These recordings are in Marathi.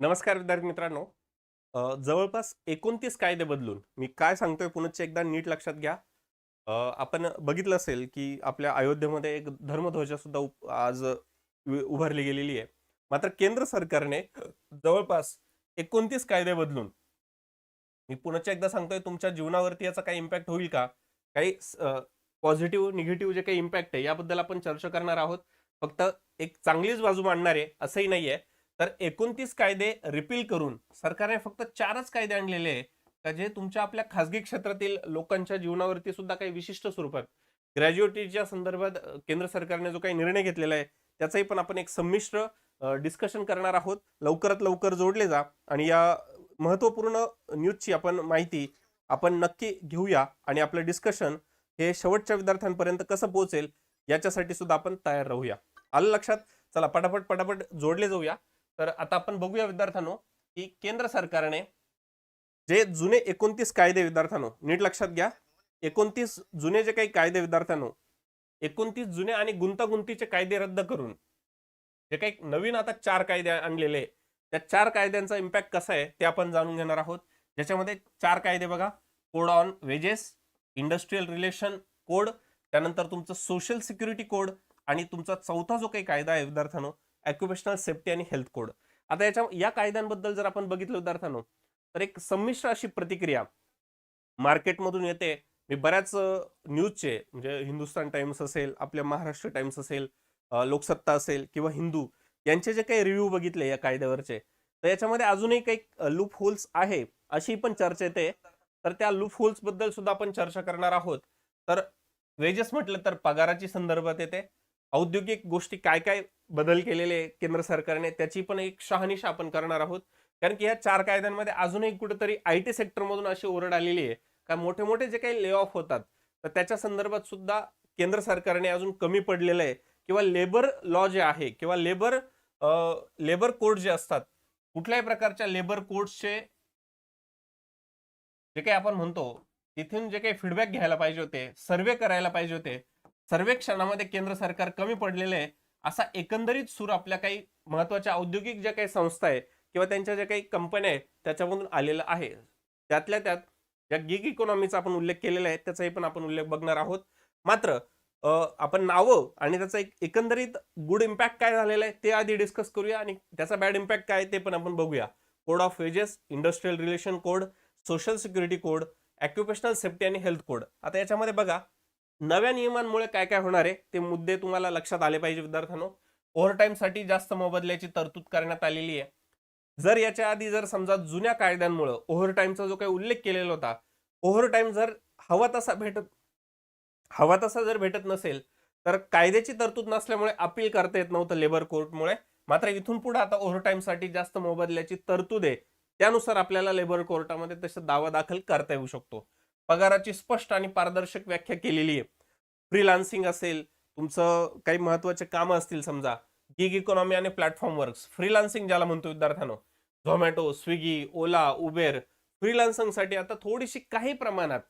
नमस्कार विद्यार्थी मित्रांनो. जवळपास एकोणतीस कायदे बदलून मी काय सांगतोय पुनश्च एकदा नीट लक्षात घ्या. आपण बघितलं असेल की आपल्या अयोध्येमध्ये एक धर्मध्वजा सुद्धा आज उभारली गेलेली आहे. मात्र केंद्र सरकारने जवळपास एकोणतीस कायदे बदलून मी पुनश्च एकदा सांगतोय तुमच्या जीवनावरती याचा काही इम्पॅक्ट होईल का? काही पॉझिटिव्ह निगेटिव्ह जे काही इम्पॅक्ट आहे याबद्दल आपण चर्चा करणार आहोत. फक्त एक चांगलीच बाजू मांडणार आहे असंही नाहीये. तर एकोणतीस कायदे रिपील करून सरकारने फक्त चारच कायदे आणलेले आहे का जे तुमच्या आपल्या खासगी क्षेत्रातील लोकांच्या जीवनावरती सुद्धा काही विशिष्ट स्वरूपात ग्रॅज्युएटीच्या संदर्भात केंद्र सरकारने जो काही निर्णय घेतलेला आहे त्याचाही पण आपण एक संमिश्र डिस्कशन करणार आहोत. लवकरात लवकर जोडले जा आणि या महत्त्वपूर्ण न्यूजची आपण माहिती आपण नक्की घेऊया आणि आपलं डिस्कशन हे शेवटच्या विद्यार्थ्यांपर्यंत कसं पोहोचेल याच्यासाठी सुद्धा आपण तयार राहूया. आलं लक्षात? चला पटापट पटापट जोडले जाऊया. तर आता आपण बघूया विद्यार्थ्यांनो की केंद्र सरकारने जे जुने एकोणतीस कायदे विद्यार्थ्यांनो नीट लक्षात घ्या. एकोणतीस जुने जे काही कायदे विद्यार्थ्यांनो एकोणतीस जुने आणि गुंतागुंतीचे कायदे रद्द करून जे काही नवीन आता चार कायदे आणलेले त्या चार कायद्यांचा इम्पॅक्ट कसा आहे ते आपण जाणून घेणार आहोत. ज्याच्यामध्ये चार कायदे बघा code on wages industrial relation code त्यानंतर तुमचं सोशल सिक्युरिटी कोड आणि तुमचा चौथा जो काही कायदा आहे विद्यार्थ्यांनो ॲक्युपेशनल सेफ्टी आणि हेल्थ कोड आता याच्या या कायद्यांबद्दल जर आपण बघितलं विद्यार्थ्यांनो तर एक संमिश्र अशी प्रतिक्रिया मार्केटमधून येते. मी बऱ्याच न्यूजचे म्हणजे हिंदुस्तान टाइम्स असेल आपल्या महाराष्ट्र टाइम्स असेल लोकसत्ता असेल किंवा हिंदू यांचे जे काही रिव्ह्यू बघितले या कायद्यावरचे तर याच्यामध्ये अजूनही काही लूप होल्स आहे अशी पण चर्चा येते. तर त्या लूप होल्सबद्दल सुद्धा आपण चर्चा करणार आहोत. तर वेजेस म्हटलं तर पगाराची संदर्भात येते. औद्योगिक गोष्टी काय काय बदल केलेले केंद्र सरकारने त्याची पण एक शहानिशा आपण करणार आहोत. कारण की ह्या चार कायद्यांमध्ये अजूनही कुठेतरी आय टी सेक्टरमधून अशी ओरड आलेली आहे. का मोठे मोठे जे काही ले ऑफ होतात तर त्याच्या संदर्भात सुद्धा केंद्र सरकारने अजून कमी पडलेलं आहे. किंवा लेबर लॉ जे आहे किंवा लेबर लेबर कोड जे असतात कुठल्याही प्रकारच्या लेबर कोडचे जे काही आपण म्हणतो तिथून जे काही फीडबॅक घ्यायला पाहिजे होते सर्वे करायला पाहिजे होते सर्वेक्षणामध्ये केंद्र सरकार कमी पडलेलं आहे असा एकंदरीत सूर आपल्या काही महत्त्वाच्या औद्योगिक ज्या काही संस्था आहे किंवा त्यांच्या ज्या काही कंपन्या आहेत त्याच्यामधून आलेलं आहे. त्यातल्या त्यात ज्या गिग इकॉनॉमीचा आपण उल्लेख केलेला आहे त्याचाही पण आपण उल्लेख बघणार आहोत. मात्र आपण नावं आणि त्याचा एक एकंदरीत गुड इम्पॅक्ट काय झालेला आहे ते आधी डिस्कस करूया आणि त्याचा बॅड इम्पॅक्ट काय ते पण आपण बघूया. Code of wages industrial relation code social security code occupational safety आणि हेल्थ कोड आता याच्यामध्ये बघा नव्या नियमांमुळे काय काय होणार आहे ते मुद्दे तुम्हाला लक्षात आले पाहिजे विद्यार्थ्यांनो. ओव्हरटाईमसाठी साठी जास्त मोबदल्याची तरतूद करण्यात आलेली आहे. जर याच्या आधी जर समजा जुन्या कायद्यांमुळं ओव्हरटाईमचा जो काही उल्लेख केलेला होता ओव्हरटाईम जर हवा तसा भेटत हवा तसा जर भेटत नसेल तर कायद्याची तरतूद नसल्यामुळे अपील करता येत नव्हतं लेबर कोर्टमुळे मात्र इथून पुढे आता ओव्हरटाईमसाठी साठी जास्त मोबदल्याची तरतूद आहे. त्यानुसार आपल्याला लेबर कोर्टामध्ये तसं दावा दाखल करता येऊ शकतो. पगाराची स्पष्ट आणि पारदर्शक व्याख्या केलेली आहे. फ्रीलान्सिंग असेल तुमचं काही महत्त्वाचे कामं असतील समजा गिग इकॉनॉमी आणि प्लॅटफॉर्म वर्क्स फ्रीलान्सिंग ज्याला म्हणतो विद्यार्थ्यांनो झोमॅटो स्विगी ओला उबेर फ्रीलान्सिंगसाठी आता थोडीशी काही प्रमाणात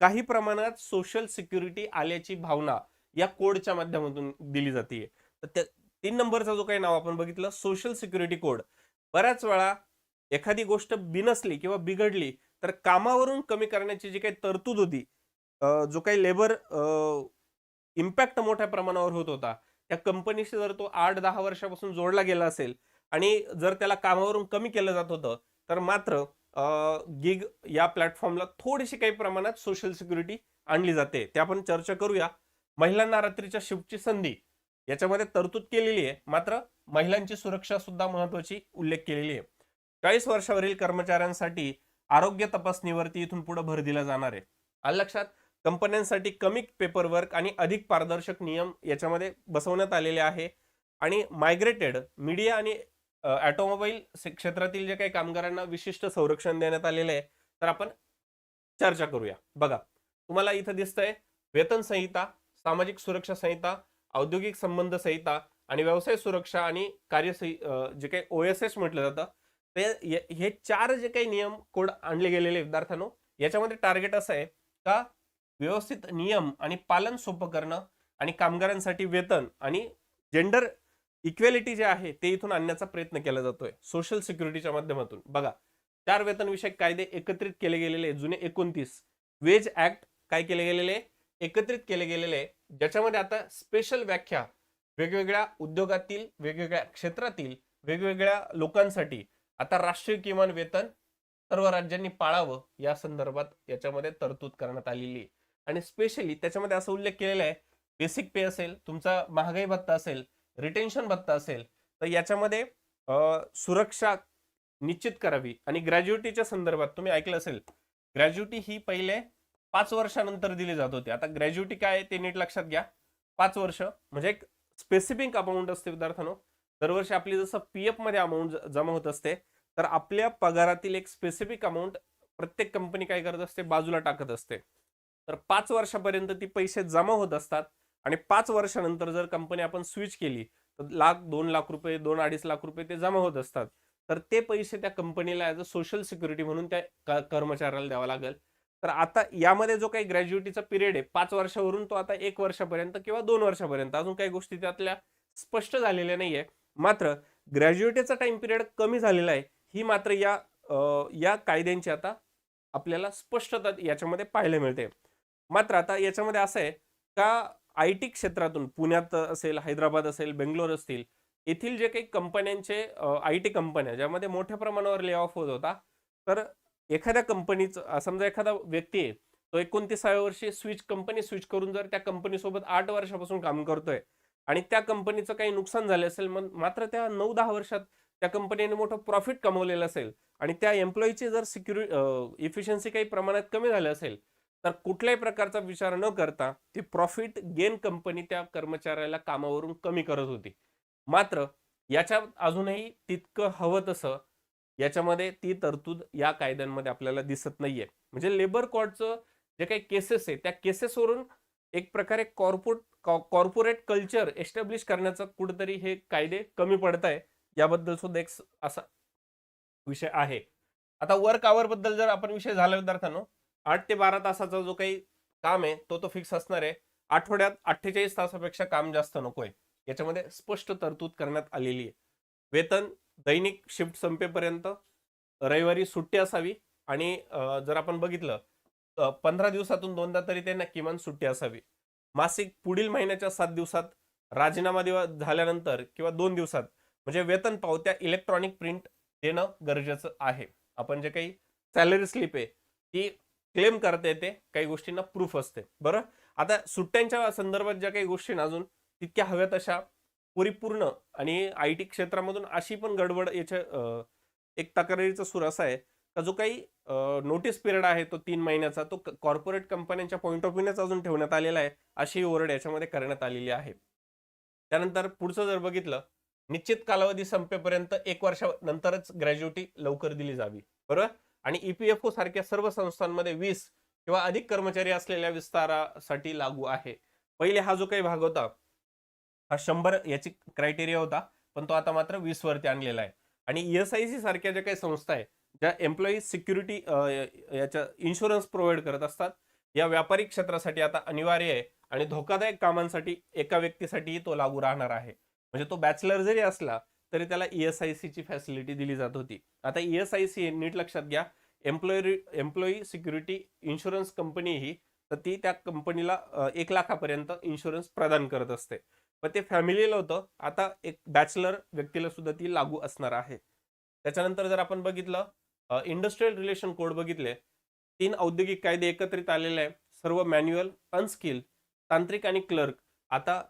काही प्रमाणात सोशल सिक्युरिटी आल्याची भावना या कोडच्या माध्यमातून दिली जाते तर त्या तीन नंबरचा जो काही नाव आपण बघितलं सोशल सिक्युरिटी कोड बऱ्याच वेळा एखादी गोष्ट बिनसली किंवा बिघडली तर कामावरून कमी करण्याची जी काही तरतूद होती जो काही लेबर इम्पॅक्ट मोठ्या प्रमाणावर होत होता त्या कंपनीशी जर तो आठ दहा वर्षापासून जोडला गेला असेल आणि जर त्याला कामावरून कमी केलं जात होतं तर मात्र गिग या प्लॅटफॉर्मला थोडीशी काही प्रमाणात सोशल सिक्युरिटी आणली जाते. ते आपण चर्चा करूया. महिलांना रात्रीच्या शिफ्टची संधी याच्यामध्ये तरतूद केलेली आहे. मात्र महिलांची सुरक्षा सुद्धा महत्वाची उल्लेख केलेली आहे. चाळीस वर्षावरील कर्मचाऱ्यांसाठी आरोग्य तपासणीवरती इथून पुढे भर दिला जाणार आहे. आलं लक्षात? कंपन्यांसाठी कमी पेपरवर्क आणि अधिक पारदर्शक नियम याच्यामध्ये बसवण्यात आलेले आहे. आणि मायग्रेटेड मीडिया आणि ऑटोमोबाईल क्षेत्रातील जे काही कामगारांना विशिष्ट संरक्षण देण्यात आलेलं आहे तर आपण चर्चा करूया. बघा तुम्हाला इथं दिसतंय वेतन संहिता सामाजिक सुरक्षा संहिता औद्योगिक संबंध संहिता आणि व्यवसाय सुरक्षा आणि कार्य जे काही ओ एस एस म्हटलं जातं ते हे चार जे काही नियम कोड आणले गेलेले विद्यार्थ्यांनो याच्यामध्ये टार्गेट असं आहे का व्यवस्थित नियम आणि पालन सोपं करणं आणि कामगारांसाठी वेतन आणि जेंडर इक्वेलिटी जे आहे ते इथून आणण्याचा प्रयत्न केला जातोय सोशल सिक्युरिटीच्या माध्यमातून. बघा चार वेतनविषयक कायदे एकत्रित केले गेलेले जुने एकोणतीस. वेज ऍक्ट काय केले गेलेले? एकत्रित केले गेलेले आहे, ज्याच्यामध्ये आता स्पेशल व्याख्या वेगवेगळ्या उद्योगातील वेगवेगळ्या क्षेत्रातील वेगवेगळ्या लोकांसाठी आता राष्ट्रीय किमान वेतन सर्व राज्यांनी पाळावं या संदर्भात याच्यामध्ये तरतूद करण्यात आलेली आहे. आणि स्पेशली त्याच्यामध्ये असा उल्लेख केलेला आहे बेसिक पे असेल तुमचा महागाई भत्ता असेल रिटेन्शन भत्ता असेल तर याच्यामध्ये सुरक्षा निश्चित करावी. आणि ग्रॅज्युएटीच्या संदर्भात तुम्ही ऐकलं असेल ग्रॅज्युएटी ही पहिले पाच वर्षानंतर दिली जात होती. आता ग्रॅज्युएटी काय आहे ते नीट लक्षात घ्या. पाच वर्ष म्हणजे एक स्पेसिफिक अमाऊंट असते विद्यार्थ्यांनो. दरवर्षी आपली जसं पी एफमध्ये अमाऊंट जमा होत असते तर आपल्या पगारातील एक स्पेसिफिक अमाऊंट प्रत्येक कंपनी काय करत असते? बाजूला टाकत असते. तर पाच वर्षापर्यंत ती पैसे जमा होत असतात आणि पाच वर्षानंतर जर कंपनी आपण स्विच केली तर लाख दोन लाख रुपये दोन अडीच लाख रुपये ते जमा होत असतात. तर ते पैसे त्या कंपनीला ॲज अ सोशल सिक्युरिटी म्हणून त्या कर्मचाऱ्याला द्यावा लागेल. तर आता यामध्ये जो काही ग्रॅज्युएटीचा पिरियड आहे पाच वर्षावरून तो आता एक वर्षापर्यंत किंवा दोन वर्षापर्यंत अजून काही गोष्टी त्यातल्या स्पष्ट झालेल्या नाहीये. मात्र ग्रॅज्युएटीचा टाइम पिरियड कमी झालेला आहे. ही मात्र या या कायद्यांची आता आपल्याला स्पष्टता याच्यामध्ये पाहायला मिळते. मात्र आता याच्यामध्ये असं आहे का आय टी क्षेत्रातून पुण्यात असेल हैदराबाद असेल बेंगलोर असतील येथील जे काही कंपन्यांचे आय टी कंपन्या ज्यामध्ये मोठ्या प्रमाणावर ले ऑफ होत होता तर एखाद्या कंपनीचं समजा एखादा व्यक्ती आहे तो एकोणतीसाव्या वर्षी स्विच कंपनी स्विच करून जर त्या कंपनीसोबत आठ वर्षापासून काम करतोय आणि त्या कंपनीचं काही नुकसान झालं असेल मग मात्र त्या नऊ दहा वर्षात त्या कंपनीने मोठं प्रॉफिट कमवलेलं असेल आणि त्या एम्प्लॉईची जर सिक्युरि इफिशियन्सी काही प्रमाणात कमी झालं असेल तर कुठल्याही प्रकारचा विचार न करता ती प्रॉफिट गेन कंपनी त्या कर्मचाऱ्याला कामावरून कमी करत होती. मात्र याच्या अजूनही तितकं हवं तसं याच्यामध्ये ती तरतूद या कायद्यांमध्ये आपल्याला दिसत नाहीये. म्हणजे लेबर कॉर्डचं जे काही केसेस आहे त्या केसेसवरून एक प्रकारे कॉर्पोरेट कॉर्पोरेट कल्चर एस्टॅब्लिश करण्याचं कुठंतरी हे कायदे कमी पडत आहे याबद्दल सुद्धा एक असा विषय आहे. आता वर्क आवर बद्दल जर आपण विषय झाला विद्यार्थ्यांनो आठ ते बारा तासाचा जो काही काम आहे तो तो फिक्स असणार आहे. आठवड्यात अठ्ठेचाळीस तासापेक्षा काम जास्त नकोय. याच्यामध्ये स्पष्ट तरतूद करण्यात आलेली आहे. वेतन दैनिक शिफ्ट संपेपर्यंत रविवारी सुट्टी असावी आणि जर आपण बघितलं पंधरा दिवसातून दोनदा तरी त्यांना किमान सुट्टी असावी. मासिक पुढील महिन्याच्या सात दिवसात राजीनामा दिवा झाल्यानंतर किंवा दोन दिवसात म्हणजे वेतन पावत्या इलेक्ट्रॉनिक प्रिंट देणं गरजेचं आहे. आपण जे काही सॅलरी स्लिप आहे ती क्लेम करता येते काही गोष्टींना प्रूफ असते. बरं? आता सुट्ट्यांच्या संदर्भात ज्या काही गोष्टी अजून तितक्या हव्या तशा परिपूर्ण आणि आय टी क्षेत्रामधून अशी पण गडबड याच्या एक तक्रारीचा सूर असा आहे का जो काही नोटीस पिरियड आहे तो तीन महिन्याचा तो कॉर्पोरेट कंपन्यांच्या पॉईंट ऑफ व्ह्यूनेच अजून ठेवण्यात आलेला आहे अशी ओरड याच्यामध्ये करण्यात आलेली आहे. त्यानंतर पुढचं जर बघितलं निश्चित कालावधी संपेपर्यंत एक वर्षानंतरच ग्रॅज्युएटी लवकर दिली जावी. बरोबर? आणि ईपीएफओ सारख्या सर्व संस्थांमध्ये वीस किंवा अधिक कर्मचारी असलेल्या विस्तारासाठी लागू आहे. पहिले हा जो काही भाग होता हा शंभर याची क्रायटेरिया होता पण तो आता मात्र वीस वरती आणलेला आहे. आणि ईएसआयसी सारख्या ज्या काही संस्था आहे ज्या एम्प्लॉई सिक्युरिटी याच्या इन्शुरन्स प्रोव्हाइड करत असतात या व्यापारिक क्षेत्रासाठी आता अनिवार्य आहे आणि धोकादायक कामांसाठी एका व्यक्तीसाठीही तो लागू राहणार आहे. म्हणजे तो बॅचलर जरी असला तरी त्याला ईएसआयसीची फॅसिलिटी दिली जात होती. आता ईएसआयसी नीट लक्षात घ्या. Employ employee security insurance company ही तर ती त्या कंपनीला एक लाखापर्यंत इन्शुरन्स प्रदान करत असते. पण ते फॅमिलीला होतं. आता एक बॅचलर व्यक्तीला सुद्धा ती लागू असणार आहे. त्याच्यानंतर जर आपण बघितलं इंडस्ट्रियल रिलेशन कोड बघितले तीन औद्योगिक कायदे एकत्रित आलेले आहे सर्व मॅन्युअल अनस्किल तांत्रिक आणि क्लर्क आता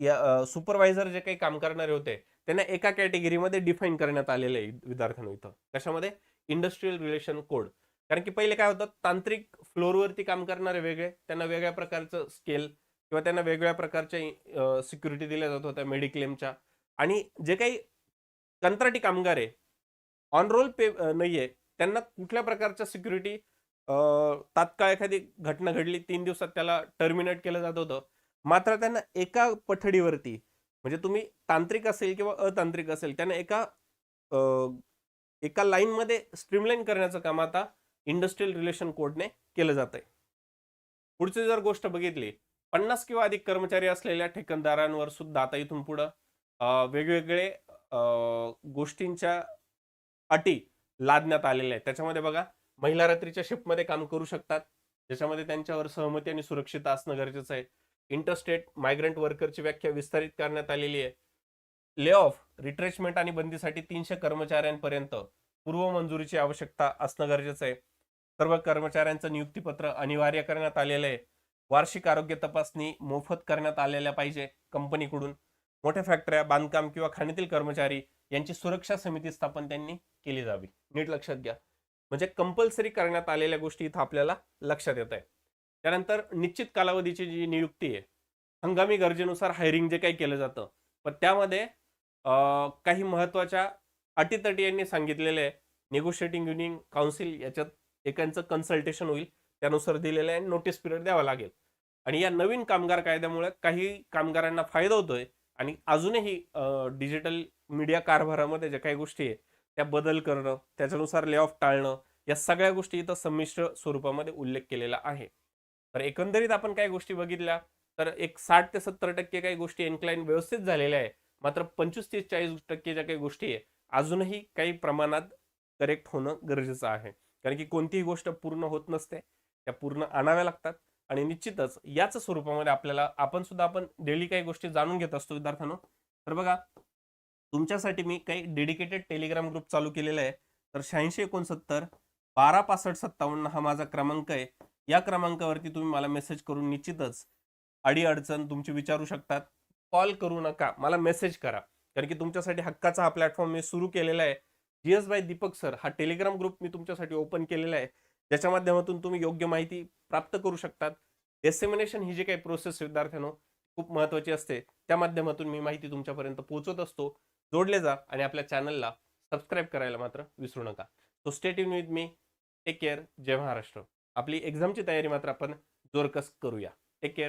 या सुपरवायझर जे काही काम करणारे होते त्यांना एका कॅटेगरीमध्ये डिफाईन करण्यात आलेलं आहे विद्यार्थ्यांना इथं. कशामध्ये? इंडस्ट्रियल रिलेशन कोड कारण की पहिले काय होतं तांत्रिक फ्लोअरवरती काम करणारे वेगळे त्यांना वेगळ्या प्रकारचं स्केल किंवा त्यांना वेगळ्या प्रकारच्या सिक्युरिटी दिल्या जात होत्या मेडिक्लेमच्या आणि जे काही कंत्राटी कामगार आहे ऑन रोल पे नाहीये त्यांना कुठल्या प्रकारच्या सिक्युरिटी तात्काळ एखादी घटना घडली तीन दिवसात त्याला टर्मिनेट केलं जात होतं मात्र त्यांना एका पठडीवरती म्हणजे तुम्ही तांत्रिक असेल किंवा अतांत्रिक असेल त्यांना एका एका लाईनमध्ये स्ट्रीमलाईन करण्याचं काम आता इंडस्ट्रियल रिलेशन कोडने केलं जात आहे पुढची जर गोष्ट बघितली पन्नास किंवा अधिक कर्मचारी असलेल्या ठेकणदारांवर सुद्धा आता इथून पुढं वेगवेगळे गोष्टींच्या अटी लादण्यात आलेल्या आहेत. त्याच्यामध्ये बघा महिला रात्रीच्या शिफ्टमध्ये काम करू शकतात. ज्याच्यामध्ये त्यांच्यावर सहमती आणि सुरक्षितता असणं गरजेचं आहे. इंटरस्टेट मायग्रंट वर्करची व्याख्या विस्तारित करण्यात आलेली आहे. ले ऑफ रिट्रेचमेंट आणि बंदीसाठी तीनशे कर्मचाऱ्यांपर्यंत पूर्व मंजुरीची आवश्यकता असणं गरजेचं आहे. सर्व कर्मचाऱ्यांचं नियुक्तीपत्र अनिवार्य करण्यात आलेलं आहे. वार्षिक आरोग्य तपासणी मोफत करण्यात आलेल्या पाहिजे कंपनीकडून. मोठ्या फॅक्टऱ्या बांधकाम किंवा खाणीतील कर्मचारी यांची सुरक्षा समिती स्थापन त्यांनी केली जावी. नीट लक्षात घ्या. म्हणजे कंपल्सरी करण्यात आलेल्या गोष्टी इथं आपल्याला लक्षात येत आहे त्यानंतर निश्चित कालावधीची जी नियुक्ती आहे हंगामी गरजेनुसार हायरिंग जे काही केलं जातं पण त्यामध्ये काही महत्त्वाच्या अटीतटी यांनी सांगितलेले आहे. निगोशिएटिंग युनियन काउन्सिल याच्यात एकांचं कन्सल्टेशन होईल त्यानुसार दिलेलं आहे नोटीस पिरियड द्यावा लागेल. आणि या नवीन कामगार कायद्यामुळे काही कामगारांना फायदा होतोय आणि अजूनही डिजिटल मीडिया कारभारामध्ये ज्या काही गोष्टी आहे त्या बदल करणं त्याच्यानुसार ले ऑफ टाळणं या सगळ्या गोष्टी इथं संमिश्र स्वरूपामध्ये उल्लेख केलेला आहे. तर एकंदरीत आपण काही गोष्टी बघितल्या तर एक साठ ते सत्तर टक्के काही गोष्टी एन्क्लाईन व्यवस्थित झालेल्या आहे मात्र पंचवीस ते चाळीस टक्के ज्या काही गोष्टी आहे अजूनही काही प्रमाणात करेक्ट होणं गरजेचं आहे. कारण की कोणतीही गोष्ट पूर्ण होत नसते त्या पूर्ण आणाव्या लागतात. आणि निश्चितच याच स्वरूपामध्ये आपल्याला आपण सुद्धा आपण डेली काही गोष्टी जाणून घेत असतो विद्यार्थ्यांनो. तर बघा तुमच्यासाठी मी काही डेडिकेटेड टेलिग्राम ग्रुप चालू केलेला आहे. तर शहाऐंशी एकोणसत्तर बारा पासष्ट सत्तावन्न हा माझा क्रमांक आहे. या क्रमांकावरती तुम्ही मला मेसेज करून निश्चितच अडीअडचण तुमची विचारू शकतात. कॉल करू नका. मला मेसेज करा. कारण की तुमच्यासाठी हक्काचा हा प्लॅटफॉर्म मी सुरू केलेला आहे. G S by Deepak sir हा टेलिग्राम ग्रुप मी तुमच्यासाठी ओपन केलेला आहे. ज्याच्या माध्यमातून तुम्ही योग्य माहिती प्राप्त करू शकतात. डेसेमिनेशन ही जी काही प्रोसेस विद्यार्थ्यांनो खूप महत्वाची असते. त्या माध्यमातून मी माहिती तुमच्यापर्यंत पोहोचत असतो. जोडले जा आणि आपल्या चॅनलला सबस्क्राईब करायला मात्र विसरू नका. So stay in with me take care Jai Maharashtra. आपली एक्झामची तयारी मात्र आपण जोरकस करूया. Take care